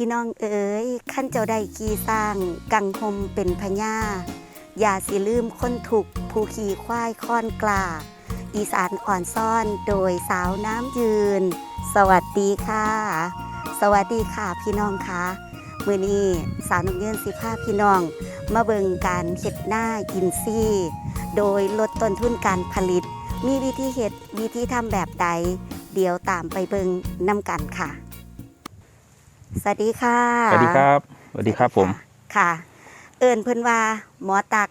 พี่น้องเอ๋ยขั้นเจ้าได้ขี่สร้าง กังหมเป็นพญาอย่าสิลืมค้นถูกผู้ขี่ควายค้อนกลาอีสานอ่อนซ่อนโดยสาวน้ำยืน สวัสดีค่ะ สวัสดีค่ะพี่น้องคะมือนี้สาวน้ำยืนสิภาพี่น้อง มาเบิงการเห็ดหน้าอินซี่ โดยลดต้นทุนการผลิต มีวิธีเห็ดวิธีทำแบบใด เดี๋ยวตามไปเบิงน้ำกันค่ะ สวัสดีค่ะ สวัสดีครับ สวัสดีครับผม ค่ะ เอิญเพิ่นว่าหมอตัก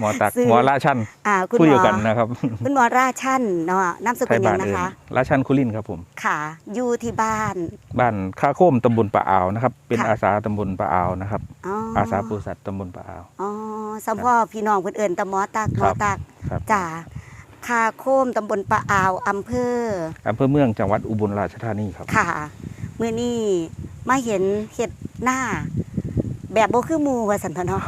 หมอตักซึ่งหมอราชันอ่าคุณผู้หมเดีอยวกันนะครับคุณหมอราชันเนาะนามสกุไทลยยับ้านงนะเอิญคะ ราชันคุลินครับผม ค่ะอยู่ที่บ้านบ้านค่าโคมตำบลปะอ่าวนะครับ เป็นค่ะอาสาตำบลปะอ่าวนะครับ อ๋ออาสาปศุสัตว์ตำบลปะอ่าว อ๋อสัมพ่อพี่น้องเพิ่นเอิญตะหมอตักหมครัอบ ตักครับจ่าคาโคมตำบลปะอาวอำเภออำเภอเมืองจังหวัดอุบลราชธานีครับ ค่ะเมื่อนี้มาเห็นเห็ดหน้า แบบโบคือหมูว่าสันทเนาะ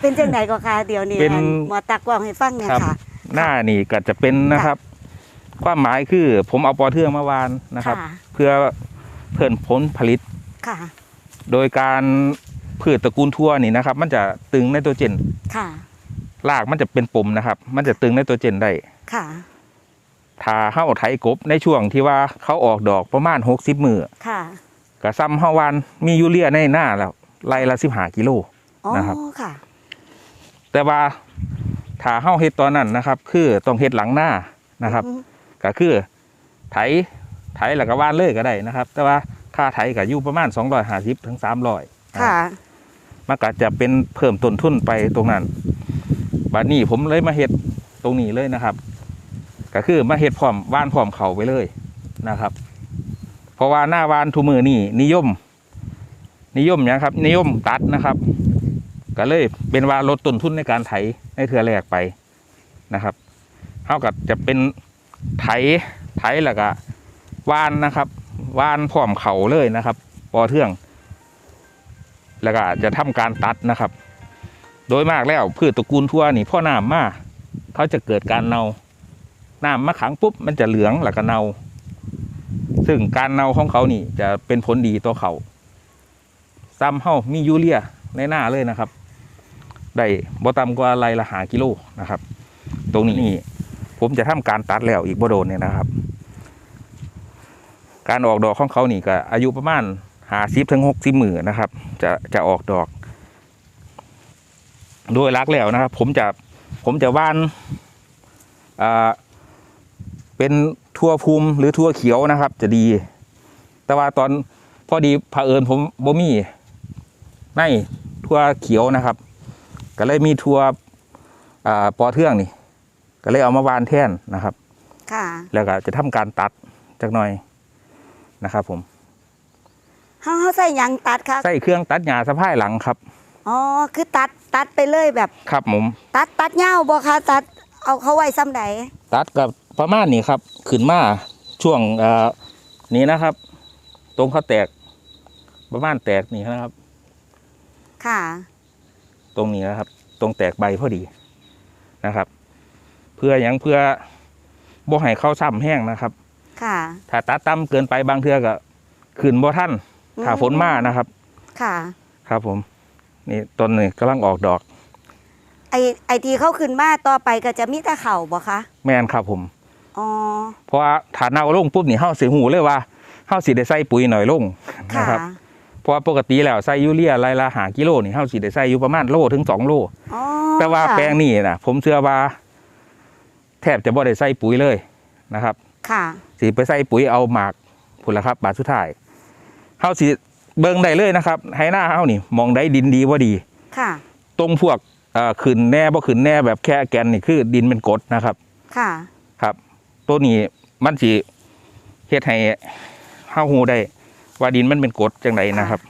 เป็นจังไดก็ค่ะเดี๋ยวนี้เป็น อันหมอตักว่าให้ฟังเนี่ยครับค่ะ หน้านี่ก็จะเป็นนะครับ ความหมายคือผมเอาปอเทืองมาวานนะครับ ค่ะ เพื่อเพิ่มผลผลิต ค่ะ โดยการพืชตระกูลทั่วนี่นะครับ มันจะตึงไนโตรเจนค่ะ รากมันจะเป็นปมนะครับ มันจะตึงไนโตรเจนได้ ค่ะ ถ้าเฮาไถกบในช่วงที่ว่าเขาออกดอกประมาณ60มือค่ะก็ซ้ำเฮาวันมียูเรียในหน้าแล้วไล่ละ15กิโลอ๋อนะครับค่ะ แต่ว่าถ้าเฮาเฮ็ดตอนนั้นนะครับ คือต้องเฮ็ดหลังหน้านะครับอืมก็คือไถไถแล้วก็ว่านเลยก็ได้นะครับ แต่ว่าค่าไถก็อยู่ประมาณ250ถึง300ค่ะมันก็จะเป็นเพิ่มต้นทุนไปตรงนั้นบัดนี้ผมเลยมาเฮ็ดตรงนี้เลยนะครับ ก็คือมาเฮ็ดพร้อมว่านพร้อมเขาไปเลยนะครับ เพราะว่าหน้าวานทุมือนี่นิยม นิยมหยังครับ นิยมตัดนะครับ ก็เลยเป็นว่าลดต้นทุนในการไถในเทือแรกไปนะครับเท่ากับจะเป็นไถไถแล้วก็วานนะครับวานพร้อมเขาเลยนะครับปอเทือง แล้วก็จะทำการตัดนะครับ โดยมากแล้วพืชตระกูลทั่วนี่พ่อหน้ำมาเขาจะเกิดการเน่า น้ำมาขังปุ๊บมันจะเหลืองแล้วก็เนาซึ่งการเนาของเขานี่จะเป็นผลดีต่อเขาซ้ำเฮามียูเรียในหน้าเลยนะครับ ได้บ่ต่ำกว่าไรละหากิโลนะครับ ตรงนี้นี่ผมจะทำการตัดแล้วอีกบ่โดนเนี่ยนะครับ การออกดอกของเขานี่ก็อายุประมาณหาสิบถึงหกสิบมือนะครับ จะจะออกดอก โดยรักแล้วนะครับ ผมจะผมจะว่านอ่า เป็นทั่วภูมิหรือทั่วเขียวนะครับ จะดี แต่ว่าตอนพอดีเผอิญผมบ่มีในทั่วเขียวนะครับ ก็เลยมีทั่วอ่าปอเทืองนี่ ก็เลยเอามาวานแท่นนะครับ ค่ะ แล้วก็จะทำการตัดจักหน่อยนะครับ ผมเฮาเฮาใส่หยังตัดค่ะใส่เครื่องตัดหญ้าสะพายหลังครับอ๋อคือตัดตัดไปเลยแบบ ครับผมตัดตัดยาวบ่คะตัดเอาเขาไว้ซ้ำใดตัดกับ ประมาณนี้ครับขึ้นมาช่วงเอ่อนี้นะครับ ตรงเขาแตกประมาณแตกนี่นะครับ ค่ะ ตรงนี้นะครับ ตรงแตกใบพอดีนะครับ เพื่ออย่างเพื่อบ่ให้เข้าซ้ำแห้งนะครับ ค่ะ ถ้าตัดต่ำเกินไปบางเทือก็ขึ้นบ่ท่านถ้าฝนมานะครับ ค่ะ ครับผม นี่ต้นนี้กำลังออกดอก ไอไอที่เขาขึ้นมาต่อไปก็จะมีแต่เข่าบ่คะแมนครับผม อ๋อเพราะว่าถ้าเน่าลงปุ๊บนี่เฮาสิหูเลยว่าเฮาสิได้ใส่ปุ๋ยหน่อยลงค่ะนะครับ เพราะว่าปกติแล้วใส่ยูเรียรายละหากิโลนี่เฮาสิได้ใส่อยู่ประมาณโลถึงสองโล อ๋อแต่ว่าค่ะแปลงนี่นะผมเชื่อว่า แทบจะบ่ได้ใส่ปุ๋ยเลยนะครับ ค่ะ สิไปใส่ปุ๋ยเอาหมากผุนละครับ บาทสุดท้ายเฮาสิเบิ่งได้เลยนะครับให้หน้าเฮานี่มองได้ดินดีบ่ดี ค่ะ ตรงพวกเอ่อขึ้นแน่บ่ขึ้นแน่แบบแค่แกนนี่คือดินเป็นกรดนะครับ ค่ะ ครับ ตัวนี้มันสิเฮ็ดให้เฮาฮู้ได้ ว่าดินมันเป็นกรดจังไดนะครับ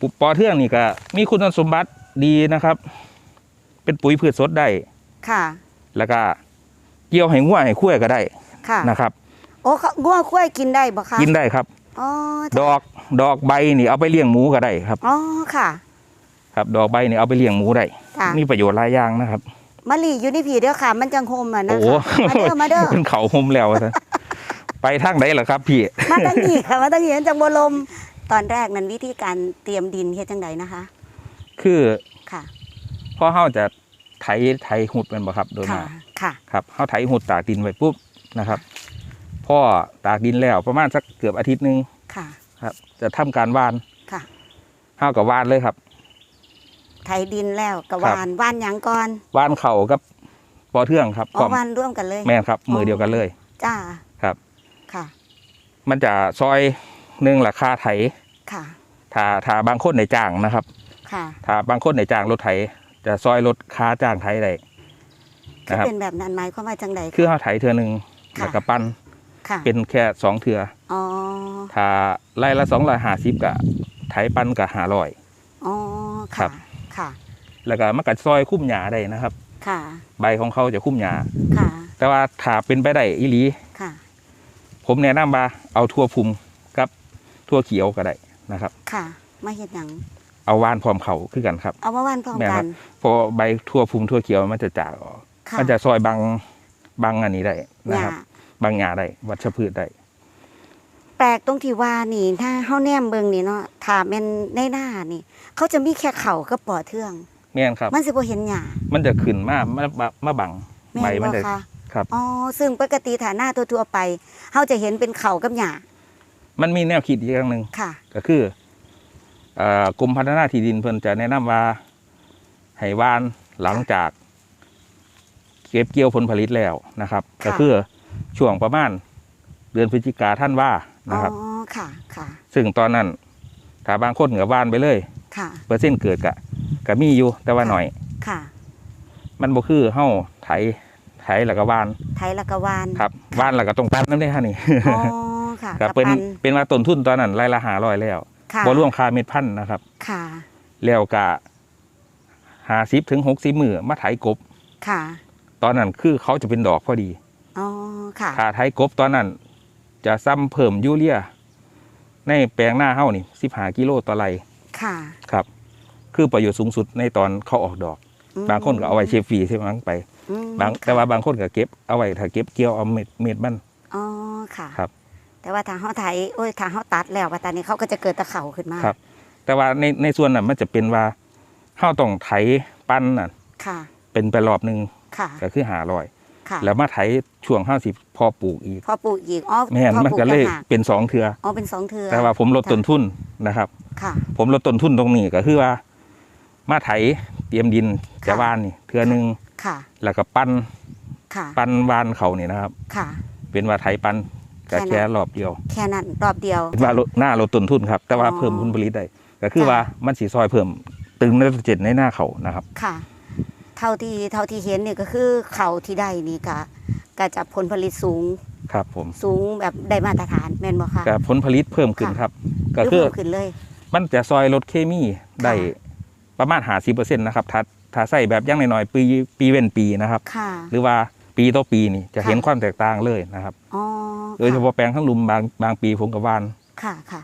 ปุปอเทืองนี่ก็มีคุณสมบัติดีนะครับ เป็นปุ๋ยพืชสดได้ค่ะ แล้วก็เกี่ยวให้งัวให้คุ้ยก็ได้ค่ะนะครับ โอ้เขาง่วงคุ้ยกินได้บ่คะกินได้ครับอ๋อดอกดอกใบนี่เอาไปเลี้ยงหมูก็ได้ครับอ๋อค่ะ ครับ ดอกใบนี่เอาไปเลี้ยงหมูได้ค่ะมีประโยชน์หลายอย่างนะครับ มะลิอยู่ในผีเด้อค่ะ มันจังโฮมอะนะโอ้คะมาเด้อมาเด้อ เป็นเขาหมแล้วซะไปทางไหนล่ะครับพี่ มาตั้งนี้ค่ะมาตั้งนี้มันจังบ่ลม ตอนแรกนั้นวิธีการเตรียมดินเฮ็ดจังไดนะคะ คือค่ะพอเฮาจะไถไถหุดแมันบ่ครับ โดยค่ะ มาค่ะ ครับเฮาไถหุดตากดินไว้ปุ๊บนะครับพ่อตากดินแล้วประมาณสักเกือบอาทิตย์หนึงค่ะ ครับ จะทำการหวานค่ะ เฮากับหวานเลยครับ ไถดินแล้วกะครับ วานว่านหยังก่อนหวานเข่ากับปอเทืองครับอ๋อวานร่วมกันเลย แม่นครับ มือเดียวกันเลย จ้าครับ ค่ะ มันจะซอยหนึ่งราคาไถค่ะ ถ้าถ้าบางคนในจ้างนะครับ ค่ะถ้าบางคนในจ้างรถไถ จะซอยรถค่าจ้างไถได้คือนะครับ เป็นแบบนั้นหมายความว่าจังไดคือเฮาไถเทือหนึ่งค่ะ แล้วก็ปั้นค่ะเป็นแค่สองเทืออ๋อถ้าไล่ละสองร้อยห้าสิบกับไถปั้นกับห้าร้อย อ๋อครัค่ะ บ ค่ะ แล้วก็มันก็ซอยคุ้มหญ้าได้นะครับ ค่ะ ใบของเขาจะคุ้มหญ้าค่ะ แต่ว่าถ้าเป็นไปได้อีหลีค่ะ ผมแนะนำว่าเอาทั่วพุมกับทั่วเขียวก็ได้นะครับ ค่ะ มาเฮ็ดหยังเอาว่านพร้อมเขาคือกันครับเอามาว่านพร้อมแม่ครักันบเพราะใบทั่วพุมทั่วเขียวมันจะจากออก ค่ะมันจะซอยบางบางอันนี้ได้หนะญ้าครับ บางหญ้าได้ วัชพืชได้แปลกตรงที่ว่านี่ถ้าเฮาแนมเบิ่งนี่เนาะถ้าแม่นในหน้านี่ เขาจะมีแค่เขากับปอเทือง แม่นครับ มันสิบ่เห็นหญ้ามันจะขึ้นมามามามาบังแม่ใบนมันบ่จะคะครับ อ๋อซึ่งปกติถ้าหน้าทั่วๆไปเฮาจะเห็นเป็นเขากับหญ้ามันมีแนวคิดอีกอย่างหนึ่งค่ะ ก็คือเอ่อกรมพัฒนาที่ดินเพิ่นจะแนะนำว่าให้หว่านหลังจาก เก็บเกี่ยวผลผลิตแล้วนะครับ ค่ะ ก็คือช่วงประมาณ เดือนพฤศจิกาท่านว่าอ๋ นะครับอค่ะ ค่ะ ซึ่งตอนนั้นถ้าบางคนก็หว่านไปเลย ค่ะ เปอร์เซ็นต์เกิดกะก็มีอยู่แต่ว่าหน่อย ค่ะ มันบ่คือเฮาไถไถแล้วก็หว่านไทยละกวานครับหว่านแล้วก็ต้องตัดน้ำได้ฮะนี่อ๋อ ค่ะก็กับเป็นปันเป็นว่าต้นทุนตอนนั้นรายละหาร้อยแล้วค่ะบ่รวมค่าเม็ดพันธุ์นะครับ ค่ะ แล้วก็หาสิบถึงหกสิบมือมาไถกบ ค่ะ ตอนนั้นคือเขาจะเป็นดอกพอดี อ๋อ ค่ะถ้าไถกบตอนนั้น จะซ้ำเพิ่มยูเรียในแปลงหน้าเฮ้านี่สิบหากิโลต่อไรค่ะ ครับ คือประโยชน์สูงสุดในตอนเขาออกดอกอืมบางคนก็เอาไว้เชฟฟรีใช่ไหมไปอืมบางค่ะแต่ว่าบางคนก็เก็บเอาไว้ถ้าเก็บเกี่ยวเอาเม็ดเม็ดมันอ๋อค่ะครับ แต่ว่าถ้าเฮาไถโอ้ยถ้าเฮาตัดแล้วว่าตอนนี้เขาก็จะเกิดตะเขาขึ้นมาครับ แต่ว่าในในส่วนนั้นมันจะเป็นว่าเฮ้าต้องไถปั้นน่ะค่ะ เป็นไปรอบหนึ่งค่ะก็คือหาร้อย ค่ะ แล้วมาไถช่วงห้าสิบพอปลูกอีก พอปลูกอีกอ๋อแม่นพอมันปลูก็เลยต่างหากเป็นสองเทือ อ๋อเป็นสองเทือแต่ว่าผมลดต้นทุนนะครับ ค่ะ ผมลดต้นทุนตรงนี้ก็คือว่า มาไถเตรียมดินค่ะ จะวานนี่เทือหนึ่งค่ะ แล้วก็ปั้นค่ะ ปั้นวานเขานี่นะครับ ค่ะ เป็นว่าไถปั้นก็แค่นั้นแค่รอบเดียวแค่นั้นรอบเดียว เป็นว่าลดหน้าลดต้นทุนครับ แต่ว่าอ๋อเพิ่มผลผลิตได้ก็คือค่ะ ว่ามันสีซอยเพิ่มตึงในเจ็ดในหน้าเขานะครับ ค่ะเท่าที่เท่าที่เห็นเนี่ยก็คือเขาที่ได้นี่ก็ก็จะผลผลิตสูงครับผมสูงแบบได้มาตรฐานแม่นบ่คะก็ผลผลิตเพิ่มขึ้นค่ะครับหก็รือคือเพิ่มขึ้นเลย มันจะซอยลดเคมีได้ประมาณหาสิเปอร์เซ็นต์นะครับถ้าถ้าใส่แบบอยังน้อยๆปีปีเว้นปีนะครับค่ะหรือว่าปีต่อปีนี่จะค่ะเห็นความแตกต่างเลยนะครับอ๋อโดยเฉพาะแปลงข้างลุมบางบางปีผมกับวานค่ะค่ะ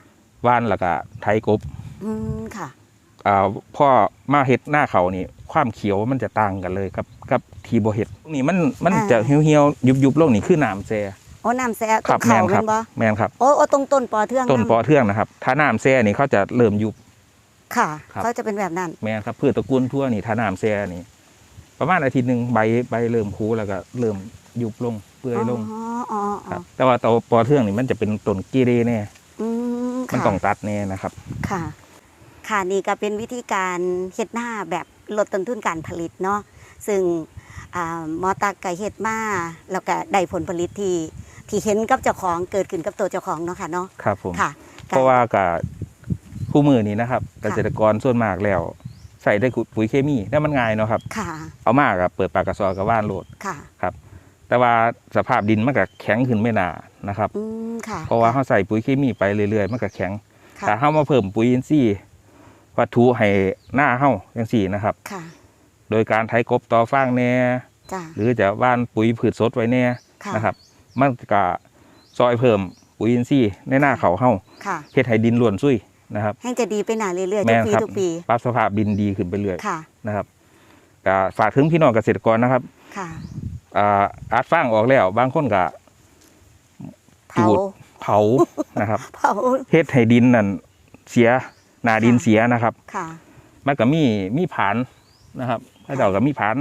วานแล้วก็ไถกบอืมค่ะอ่า พ่อมาเห็ดหน้าเขานี่ ความเขียวมันจะต่างกันเลยครับกับทีโบเห็ดนี่มันมันอ่าจะเหี่ยวเหี่ยวยุบยุบๆลงนี่คือน้ำแซ่โอ้น้ำแซ่คตรักแมเขานคแม่รับนบ่แมนครับโอ้โอ้ตรงต้นปอเทืองต้นปอเทืองนะครับ ถ้าน้ำแซ่นี่เขาจะเริ่มยุบค่ะครับเขาจะเป็นแบบนั้นแมนครับพืชตระกูลทั่วนี่ถ้าน้ำแซ่นี่ ประมาณอาทิตย์หนึ่งใบใบเริ่มคูแล้วก็เริ่มยุบลงเปื่อยลงอ๋ออ๋อคอ๋รัอบแต่ว่าตัวปอเทืองนี่มันจะเป็นต้นกีเรแน่อืมมันค่ะต้องตัดแน่นะครับ ค่ะ ค่ะนี่ก็เป็นวิธีการเฮ็ดหน้าแบบลดต้นทุนการผลิตเนาะซึ่งอ่าหมอตักก็เฮ็ดมาแล้วก็ได้ผลผลิตที่ที่เห็นกับเจ้าของเกิดขึ้นกับตัวเจ้าของเนาะค่ะเนาะครับผมค่ะเพราะว่ากับคู่มือนี้นะครับ เกษตรกรส่วนมากแล้ว ใส่ได้ปุ๋ยเคมีได้มันง่ายเนาะครับค่ะเอามากกับเปิดปากกระสอบกับว่านโหลดค่ะแต่ว่าสภาพดินมันก็แข็งขึ้นไม่นานนะครับอืมค่ะเพราะว่าเขาใส่ปุ๋ยเคมีไปเรื่อยๆมันก็แข็งค่ะแต่เขามาเพิ่มปุ๋ยอินทรีย์ วัตถุให้หน้าเฮาอย่างสี่นะครับ ค่ะ โดยการไถกบต่อฟางแน่จ้าหรือจะว่านปุ๋ยพืชสดไว้แน่ค่ะ นะครับ มันก็ซอยเพิ่มปุ๋ยอินทรีย์ในหน้าเขาเฮาค่ะ เฮ็ดให้ดินล้วนซุยนะครับ แห้งจะดีไปหนาเรื่อยๆแม่ทุกนปีครับทุกปี ปรับสภาพดินดีขึ้นไปเรื่อยค่ะ นะครับก็ฝากถึงพี่น้องเกษตรกรนะครับค่ะ อ่าอาจฟางออกแล้ว บางคนก็ เผา จูด เผานะครับ เผา เฮ็ดให้ดินนั่นเสีย หนาดินค่ะเสียนะครับค่ะมันก็มีมีผานนะครับถ้าเจ้าก็มีผาน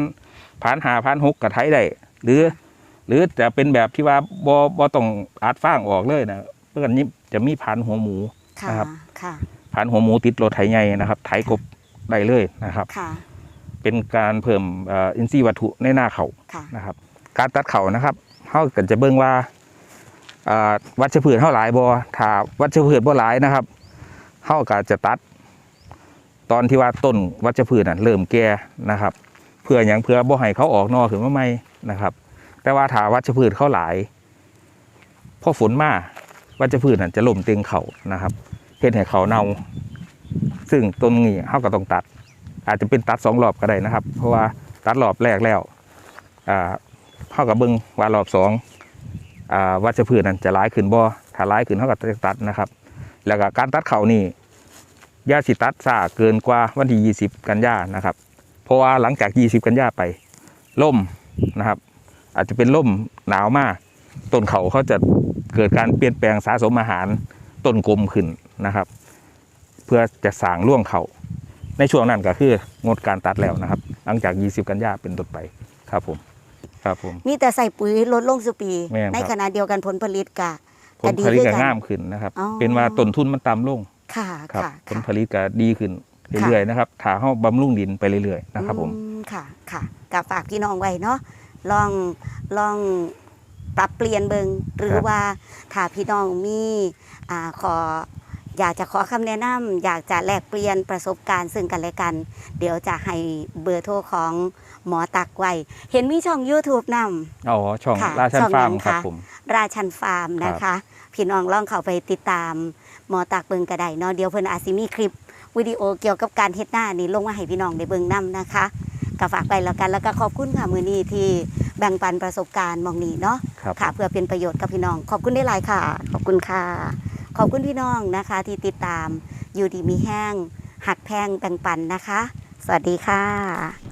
ผานหาผานหกกับไทยได้หรือ หรือจะเป็นแบบที่ว่าบอบอต้องอัดฟางออกเลยนะเพื่อนนี้จะมีผานหัวหมูค่ะนะครับค่ะผานหัวหมูติดรถไถใหญ่นะครับ ไถกบได้เลยนะครับค่ะเป็นการเพิ่มเอ่ออินทรีย์วัตถุในหน้าเขาค่ะนะครับ การตัดเขานะครับเขาก็จะเบิ่งว่าอ่าวัชพืชเท่าหลายบอถ้าวัชพืชบ่หลายนะครับ เขาก็จะตัด ตอนที่ว่าต้นวัชพืชน่ะเริ่มแก่นะครับ เพื่ออย่างเพื่อบ่ให้เขาออกนอขึ้นมาใหม่นะครับ แต่ว่าถ้าวัชพืชเขาหลายพอฝนมาวัชพืชน่ะจะล่มเต็งเขานะครับเฮ็ดให้เขาเน่าซึ่งตรงนี้เขาก็ต้องตัด อาจจะเป็นตัดสองรอบก็ได้นะครับ เพราะว่าตัดรอบแรกแล้วอ่าเขากับเบิ้งว่ารอบสองอ่าวัชพืชนั้นจะร้ายขึ้นบ่ถ้าร้ายขึ้นเขาก็จะตัดนะครับ แล้วก็การตัดเขานี่อยาสิตัดซาเกินกว่าวันที่ 20 กันยานะครับ เพราะว่าหลังจาก 20 กันยาไปล่มนะครับ อาจจะเป็นล่มหนาวมากต้นเขาเขาจะเกิดการเปลี่ยนแปลงสะสมอาหารต้นกลมขึ้นนะครับ เพื่อจะสร้างร่วงเขาในช่วงนั้นก็คืองดการตัดแล้วนะครับ หลังจาก 20 กันยาเป็นต้นไปครับผมครับผมมีแต่ใส่ปุ๋ยลดลงสุปีแม่นครับในขณะเดียวกันผลผลิตกะ ผลผลิตก็ง่ามขึ้นนะครับอ๋อเป็นว่าต้นทุนมันต่ำลงค่ะครับค่ะผลผลิตก็ดีขึ้นเรื่อยๆนะครับถ้าเฮาบำรุงดินไปเรื่อยๆนะครับ ผมอืค่ะค่ะกับฝากพี่น้องไว้เนาะลองลองปรับเปลี่ยนเบิงหรือครับว่าถ้าพี่น้องมีอ่าขออยากจะขอคำแนะนำอยากจะแลกเปลี่ยนประสบการณ์ซึ่งกันและกัน เดี๋ยวจะให้เบอร์โทรของ หมอตักไว้ เห็นมีช่อง YouTube นำอ๋อ ช่องค่ะราชันช่องฟาร์มนั้นครับค่ะ ผม ราชันฟาร์มนะคะพี่น้องลองเข้าไปติดตามหมอตากเบิงกระไดเนาะเดี๋ยวเพิ่นอาจสิมีคลิปวิดีโอเกี่ยวกับการเฮ็ดหน้านี่ลงมาให้พี่น้องได้เบิ่งนํนะคะก็ฝากไปแล้วกันแล้วก็ขอบคุณค่ะมือนี้ที่แบ่งปันประสบการณ์หมองนี้เนาะ ครับ ค่ะเพื่อเป็นประโยชน์กับพี่น้อง ขอบคุณได้หลายค่ะ ขอบคุณค่ะ ขอบคุณพี่น้องนะคะ ที่ติดตามอยู่ดีมีแห้ง หักแพงแบ่งปันนะคะ สวัสดีค่ะ